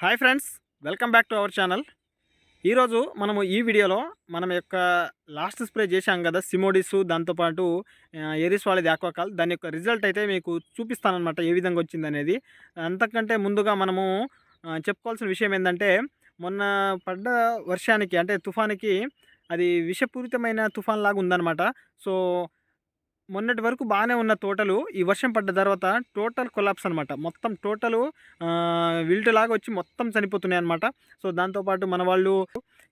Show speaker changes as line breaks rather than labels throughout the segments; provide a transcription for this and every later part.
Hi friends welcome back to our channel. ఈరోజు మనము ఈ వీడియోలో మనం యొక్క లాస్ట్ స్ప్రే చేశాం కదా సిమోడిస్ దాంతోపాటు ఎరిస్ వాళ్ళది ఆక్వాకాల్ దాని యొక్క రిజల్ట్ అయితే మీకు చూపిస్తానమాట ఏ విధంగా వచ్చింది అనేది. అంతకంటే ముందుగా మనము చెప్పుకోవాల్సిన విషయం ఏంటంటే మొన్న పడ్డ వర్షానికి అంటే తుఫానికి అది విషపూరితమైన తుఫాన్ లాగా ఉందన్నమాట. సో మొన్నటి వరకు బాగానే ఉన్న తోటలు ఈ వర్షం పడ్డ తర్వాత టోటల్ కొలాప్స్ అనమాట మొత్తం టోటలు విల్ట్ లాగా వచ్చి మొత్తం చనిపోతున్నాయి అనమాట సో దాంతోపాటు మన వాళ్ళు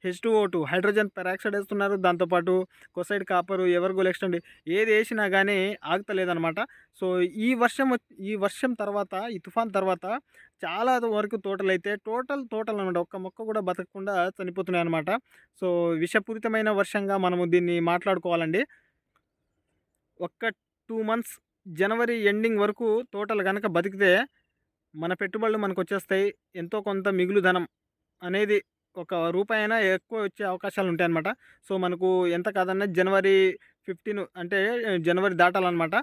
H two O two hydrogen peroxide వేస్తున్నారు. దాంతోపాటు కొసైడ్ కాపరు ఎవరు గోల్ ఎక్స్టెండ్ ఏది వేసినా కానీ ఆగుతలేదనమాట సో ఈ వర్షం ఈ వర్షం తర్వాత ఈ తుఫాన్ తర్వాత చాలా వరకు తోటలు అయితే టోటల్ తోటలు అనమాట ఒక్క మొక్క కూడా బతకకుండా చనిపోతున్నాయి అనమాట సో విషపూరితమైన వర్షంగా మనము దీన్ని మాట్లాడుకోవాలండి. ఒక్క టూ మంత్స్ జనవరి ఎండింగ్ వరకు తోటలు కనుక బతికితే మన పెట్టుబడులు మనకు వచ్చేస్తాయి. ఎంతో కొంత మిగులు ధనం అనేది ఒక రూపాయి అయినా ఎక్కువ వచ్చే అవకాశాలు ఉంటాయి అన్నమాట సో మనకు ఎంత కాదన్నా జనవరి ఫిఫ్టీన్ అంటే జనవరి దాటాలన్నమాట.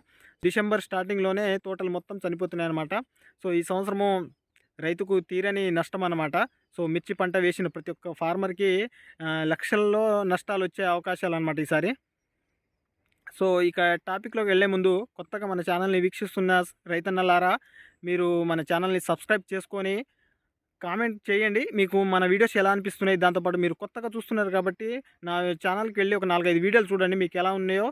డిసెంబర్ స్టార్టింగ్లోనే తోటలు మొత్తం చనిపోతున్నాయి అన్నమాట సో ఈ సంవత్సరము రైతుకు తీరని నష్టం అన్నమాట సో మిర్చి పంట వేసిన ప్రతి ఒక్క ఫార్మర్కి లక్షల్లో నష్టాలు వచ్చే అవకాశాలు అన్నమాట ఈసారి. సో ఇక టాపిక్లోకి వెళ్ళే ముందు కొత్తగా మన ఛానల్ని వీక్షిస్తున్న రైతన్నలారా మీరు మన ఛానల్ని సబ్స్క్రైబ్ చేసుకొని కామెంట్ చేయండి. మీకు మన వీడియోస్ ఎలా అనిపిస్తున్నాయి? దాంతోపాటు మీరు కొత్తగా చూస్తున్నారు కాబట్టి నా ఛానల్కి వెళ్ళి ఒక నాలుగైదు వీడియోలు చూడండి. మీకు ఎలా ఉన్నాయో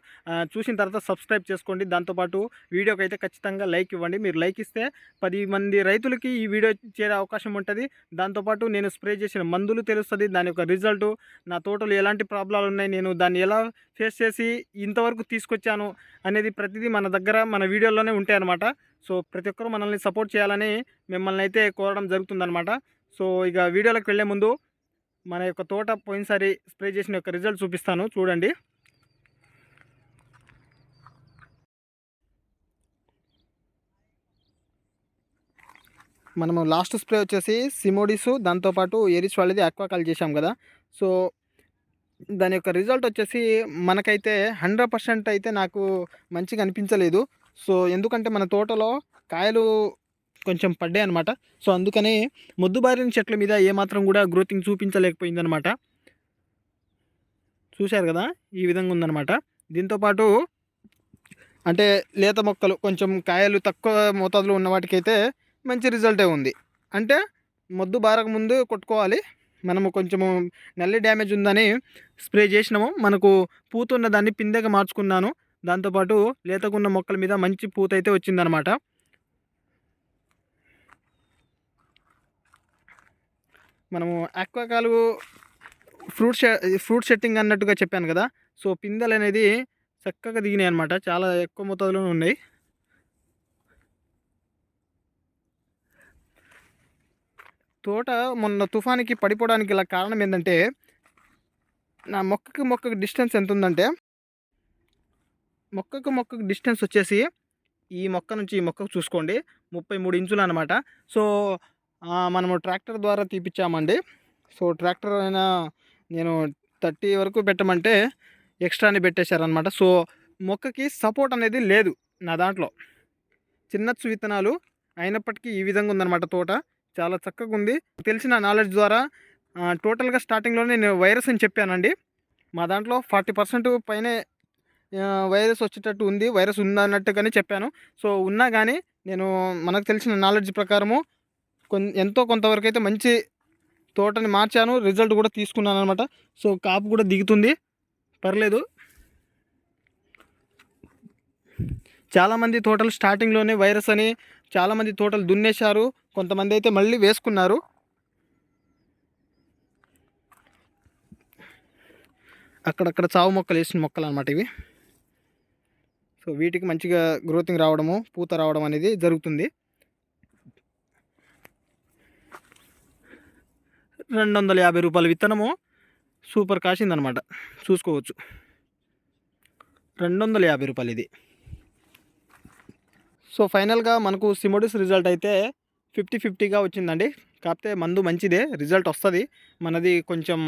చూసిన తర్వాత సబ్స్క్రైబ్ చేసుకోండి. దాంతోపాటు వీడియోకి అయితే ఖచ్చితంగా లైక్ ఇవ్వండి. మీరు లైక్ ఇస్తే పది మంది రైతులకి ఈ వీడియో చేరే అవకాశం ఉంటుంది. దాంతోపాటు నేను స్ప్రే చేసిన మందులు తెలుస్తుంది. దాని యొక్క రిజల్ట్ నా తోటలో ఎలాంటి ప్రాబ్లాలు ఉన్నాయి నేను దాన్ని ఎలా ఫేస్ చేసి ఇంతవరకు తీసుకొచ్చాను అనేది ప్రతిదీ మన దగ్గర మన వీడియోలోనే ఉంటాయి అన్నమాట సో ప్రతి ఒక్కరూ మనల్ని సపోర్ట్ చేయాలని మిమ్మల్ని అయితే కోరడం జరుగుతుందనమాట సో ఇక వీడియోలోకి వెళ్ళే ముందు మన యొక్క తోట పోయినసారి స్ప్రే చేసిన యొక్క రిజల్ట్ చూపిస్తాను. చూడండి. మనము లాస్ట్ స్ప్రే వచ్చేసి సిమోడిస్ దాంతోపాటు ఎరిస్ వాళ్ళది అక్వాకాల్ చేశాం కదా. సో దాని యొక్క రిజల్ట్ వచ్చేసి మనకైతే హండ్రెడ్ పర్సెంట్ అయితే నాకు మంచిగా అనిపించలేదు. సో ఎందుకంటే మన తోటలో కాయలు కొంచెం పడ్డాయి అనమాట సో అందుకని మొద్దుబారిన చెట్ల మీద ఏమాత్రం కూడా గ్రోతింగ్ చూపించలేకపోయిందనమాట చూశారు కదా? ఈ విధంగా ఉందనమాట దీంతోపాటు అంటే లేత మొక్కలు కొంచెం కాయలు తక్కువ మోతాదులో ఉన్న వాటికైతే మంచి రిజల్టే ఉంది. అంటే మొద్దు బారక ముందు కొట్టుకోవాలి. మనము కొంచెము నల్లి డ్యామేజ్ ఉందని స్ప్రే చేసినాము. మనకు పూతున్న దాన్ని పిందెగా మార్చుకున్నాను. దాంతోపాటు లేతకున్న మొక్కల మీద మంచి పూత అయితే వచ్చిందనమాట. మనము ఆక్వాకాలు ఫ్రూట్ ఫ్రూట్ సెట్టింగ్ అన్నట్టుగా చెప్పాను కదా. సో పిందెలు అనేది చక్కగా దిగినాయి అనమాట చాలా ఎక్కువ మొత్తంలో ఉన్నాయి. తోట మొన్న తుఫానికి పడిపోవడానికి గల కారణం ఏంటంటే నా మొక్కకి మొక్కకి డిస్టెన్స్ ఎంత ఉందంటే మొక్కకు మొక్కకు డిస్టెన్స్ వచ్చేసి ఈ మొక్క నుంచి ఈ మొక్కకు చూసుకోండి. ముప్పై మూడు ఇంచులు అనమాట సో మనము ట్రాక్టర్ ద్వారా తీపిచ్చామండి. సో ట్రాక్టర్ అయినా నేను థర్టీ వరకు పెట్టమంటే ఎక్స్ట్రాని పెట్టేశారనమాట సో మొక్కకి సపోర్ట్ అనేది లేదు నా దాంట్లో. చిన్నచ్చు విత్తనాలు అయినప్పటికీ ఈ విధంగా ఉందన్నమాట తోట. చాలా చక్కగా ఉంది. తెలిసిన నాలెడ్జ్ ద్వారా టోటల్గా స్టార్టింగ్లోనే నేను వైరస్ అని చెప్పానండి. మా దాంట్లో ఫార్టీ పర్సెంట్ పైనే వైరస్ వచ్చేటట్టు ఉంది. వైరస్ ఉందన్నట్టుగానే చెప్పాను. సో ఉన్నా కానీ నేను మనకు తెలిసిన నాలెడ్జ్ ప్రకారము కొన్ ఎంతో కొంతవరకు అయితే మంచి తోటని మార్చాను. రిజల్ట్ కూడా తీసుకున్నాను అనమాట సో కాపు కూడా దిగుతుంది. పర్లేదు. చాలామంది తోటలు స్టార్టింగ్లోనే వైరస్ అని చాలామంది తోటలు దున్నేశారు. కొంతమంది అయితే మళ్ళీ వేసుకున్నారు. అక్కడక్కడ చావు మొక్కలు వేసిన మొక్కలు అనమాట ఇవి. సో వీటికి మంచిగా గ్రోతింగ్ రావడము పూత రావడం అనేది జరుగుతుంది. రెండు వందల యాభై రూపాయల విత్తనము సూపర్ కాసిందనమాట చూసుకోవచ్చు. రెండు వందల యాభై రూపాయలు ఇది. సో ఫైనల్గా మనకు సిమోడిస్ రిజల్ట్ అయితే ఫిఫ్టీ ఫిఫ్టీగా వచ్చిందండి. కాకపోతే మందు మంచిదే రిజల్ట్ వస్తుంది. మనది కొంచెం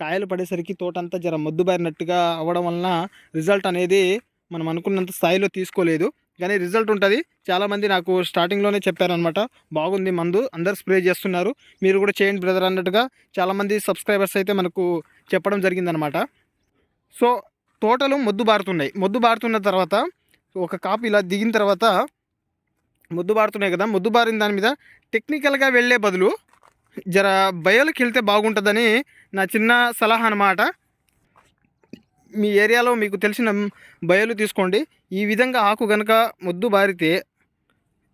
కాయలు పడేసరికి తోటంతా జర మొద్దుబారినట్టుగా అవ్వడం వలన రిజల్ట్ అనేది మనం అనుకున్నంత స్థాయిలో తీసుకోలేదు. కానీ రిజల్ట్ ఉంటుంది. చాలామంది నాకు స్టార్టింగ్లోనే చెప్పారనమాట బాగుంది మందు అందరు స్ప్రే చేస్తున్నారు. మీరు కూడా చేయండి బ్రదర్ అన్నట్టుగా చాలామంది సబ్స్క్రైబర్స్ అయితే మనకు చెప్పడం జరిగిందనమాట సో తోటలు మొద్దు బారుతున్నాయి. మొద్దు బారుతున్న తర్వాత ఒక కాపు ఇలా దిగిన తర్వాత మొద్దు బారుతున్నాయి కదా. మొద్దు బారిన దాని మీద టెక్నికల్గా వెళ్ళే బదులు జర బయలుకి వెళ్తే బాగుంటుందని నా చిన్న సలహా అనమాట మీ ఏరియాలో మీకు తెలిసిన బయలు తీసుకోండి. ఈ విధంగా ఆకు కనుక మొద్దు బారితే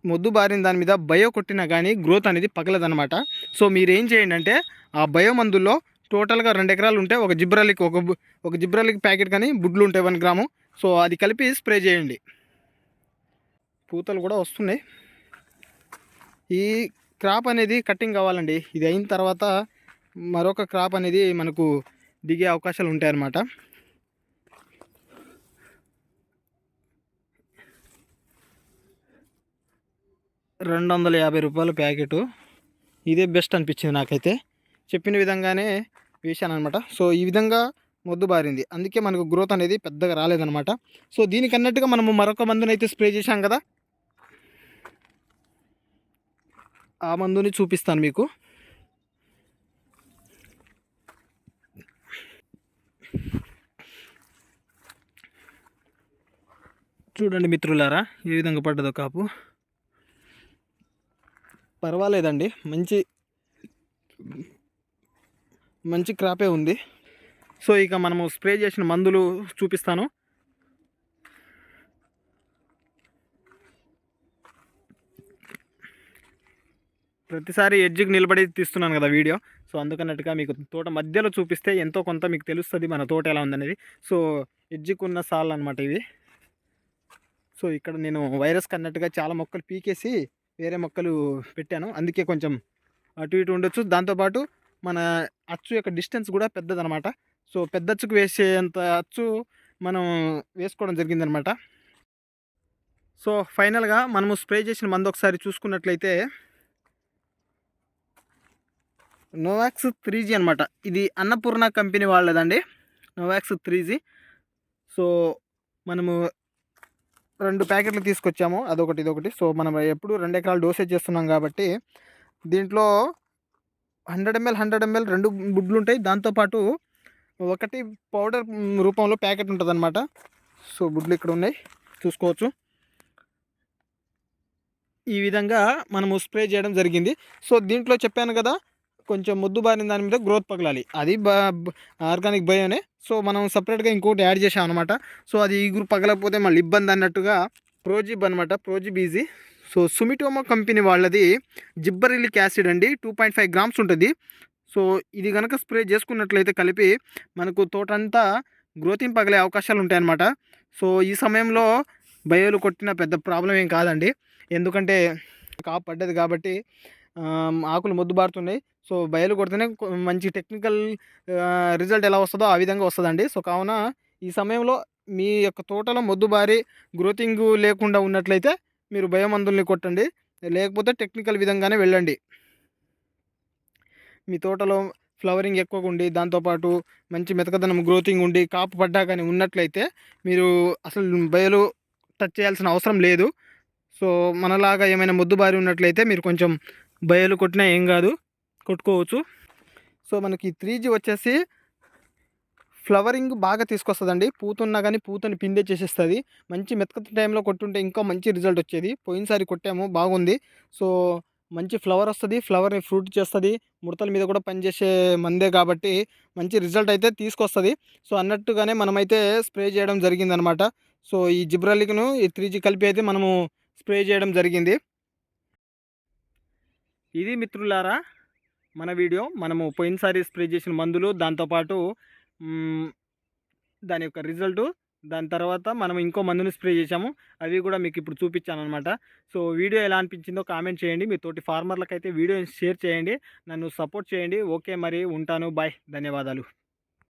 మొద్దు బారిన దాని మీద బయో కొట్టినా కానీ గ్రోత్ అనేది పగలదనమాట సో మీరు ఏం చేయండి అంటే ఆ బయో మందుల్లో టోటల్గా రెండు ఎకరాలు ఉంటే ఒక జిబ్రాలిక్ ఒక ఒక జిబ్రాలిక్ ప్యాకెట్ కానీ బుడ్లు ఉంటాయి వన్ గ్రాము. సో అది కలిపి స్ప్రే చేయండి. పూతలు కూడా వస్తున్నాయి. ఈ క్రాప్ అనేది కటింగ్ కావాలండి. ఇది అయిన తర్వాత మరొక క్రాప్ అనేది మనకు దిగే అవకాశాలు ఉంటాయి రెండు వందల యాభై రూపాయల ప్యాకెట్. ఇదే బెస్ట్ అనిపించింది నాకైతే. చెప్పిన విధంగానే వేశాను అనమాట సో ఈ విధంగా మొద్దు బారింది. అందుకే మనకు గ్రోత్ అనేది పెద్దగా రాలేదనమాట సో దీనికి అన్నట్టుగా మనము మరొక మందునైతే స్ప్రే చేశాం కదా? ఆ మందుని చూపిస్తాను మీకు. చూడండి మిత్రులారా ఏ విధంగా పడ్డదో కాపు. పర్వాలేదండి. మంచి మంచి క్రాపే ఉంది. సో ఇక మనము స్ప్రే చేసిన మందులు చూపిస్తాను. ప్రతిసారి ఎడ్జ్కి నిలబడి తీస్తున్నాను కదా వీడియో. సో అందుకన్నట్టుగా మీకు తోట మధ్యలో చూపిస్తే ఎంతో కొంత మీకు తెలుస్తుంది మన తోట ఎలా ఉందనేది. సో ఎడ్జికి ఉన్న సాల్ అనమాట ఇవి. సో ఇక్కడ నేను వైరస్ కన్నట్టుగా చాలా మొక్కలు పీకేసి వేరే మొక్కలు పెట్టాను. అందుకే కొంచెం అటు ఇటు ఉండొచ్చు. దాంతోపాటు మన అచ్చు యొక్క డిస్టెన్స్ కూడా పెద్దదనమాట. సో పెద్ద అచ్చుకు వేసేంత అచ్చు మనం వేసుకోవడం జరిగిందనమాట. సో ఫైనల్గా మనము స్ప్రే చేసిన మందు ఒకసారి చూసుకున్నట్లయితే నోవాక్స్ త్రీ జీ అనమాట. ఇది Annapurna company వాళ్ళదండి. Novax three G. So మనము రెండు ప్యాకెట్లు తీసుకొచ్చాము. అదొకటి ఇదొకటి. సో మనం ఎప్పుడు రెండు ఎకరాలు డోసేజ్ చేస్తున్నాం కాబట్టి దీంట్లో హండ్రెడ్ ఎంఎల్ హండ్రెడ్ ఎంఎల్ రెండు బుడ్లు ఉంటాయి. దాంతోపాటు ఒకటి పౌడర్ రూపంలో ప్యాకెట్ ఉంటుంది అనమాట సో గుడ్లు ఇక్కడ ఉన్నాయి. చూసుకోవచ్చు. ఈ విధంగా మనము స్ప్రే చేయడం జరిగింది. సో దీంట్లో చెప్పాను కదా కొంచెం ముద్దు బారిన దాని మీద గ్రోత్ పగలాలి. అది ఆర్గానిక్ బయోనే. సో మనం సపరేట్గా ఇంకోటి యాడ్ చేసాం అనమాట సో అది ఈగురు పగలకపోతే మళ్ళీ ఇబ్బంది అన్నట్టుగా ప్రోజిబ్ అనమాట ProGibb easy so Sumitomo company వాళ్ళది జిబ్బరిలిక్ యాసిడ్ అండి. టూ పాయింట్ ఫైవ్ గ్రామ్స్ ఉంటుంది. సో ఇది కనుక స్ప్రే చేసుకున్నట్లయితే కలిపి మనకు తోటంతా గ్రోతింగ్ పగలే అవకాశాలు ఉంటాయన్నమాట. సో ఈ సమయంలో బయోలు కొట్టిన పెద్ద ప్రాబ్లం ఏం కాదండి. ఎందుకంటే కాపు పడ్డది కాబట్టి ఆకులు మొద్దు బారుతున్నాయి సో బయలు కొడితేనే మంచి టెక్నికల్ రిజల్ట్ ఎలా వస్తుందో ఆ విధంగా వస్తుందండి. సో కావున ఈ సమయంలో మీ యొక్క తోటలో మొద్దు బారి గ్రోతింగ్ లేకుండా ఉన్నట్లయితే మీరు భయమందుల్ని కొట్టండి. లేకపోతే టెక్నికల్ విధంగానే వెళ్ళండి. మీ తోటలో ఫ్లవరింగ్ ఎక్కువగా ఉండి దాంతోపాటు మంచి మెతకదనం గ్రోతింగ్ ఉండి కాపు పడ్డా కానీ ఉన్నట్లయితే మీరు అసలు బయలు టచ్ చేయాల్సిన అవసరం లేదు. సో మనలాగా ఏమైనా మొద్దు బారి ఉన్నట్లయితే మీరు కొంచెం బయలు కొట్టినా ఏం కాదు. కొట్టుకోవచ్చు. సో మనకి త్రీ జీ వచ్చేసి ఫ్లవరింగ్ బాగా తీసుకొస్తుందండి. పూతున్నా కానీ పూతని పిండే చేసేస్తుంది. మంచి మెతకత టైంలో కొట్టుంటే ఇంకా మంచి రిజల్ట్ వచ్చేది. పోయినసారి కొట్టాము బాగుంది. సో మంచి ఫ్లవర్ వస్తుంది. ఫ్లవర్ని ఫ్రూట్ చేస్తుంది. ముడతల మీద కూడా పనిచేసే మందే కాబట్టి మంచి రిజల్ట్ అయితే తీసుకొస్తుంది. సో అన్నట్టుగానే మనమైతే స్ప్రే చేయడం జరిగిందనమాట. సో ఈ జిబ్రాలిక్ను ఈ త్రీ జీ కలిపి అయితే మనము స్ప్రే చేయడం జరిగింది. ఇది మిత్రులారా మన వీడియో. మనము పోయినసారి స్ప్రే చేసిన మందులు దాంతోపాటు దాని యొక్క రిజల్టు దాని తర్వాత మనం ఇంకో మందుని స్ప్రే చేసాము అవి కూడా మీకు ఇప్పుడు చూపించాను అనమాట సో వీడియో ఎలా అనిపించిందో కామెంట్ చేయండి. మీ తోటి ఫార్మర్లకు అయితే వీడియో షేర్ చేయండి. నన్ను సపోర్ట్ చేయండి. ఓకే మరి ఉంటాను. బాయ్. ధన్యవాదాలు.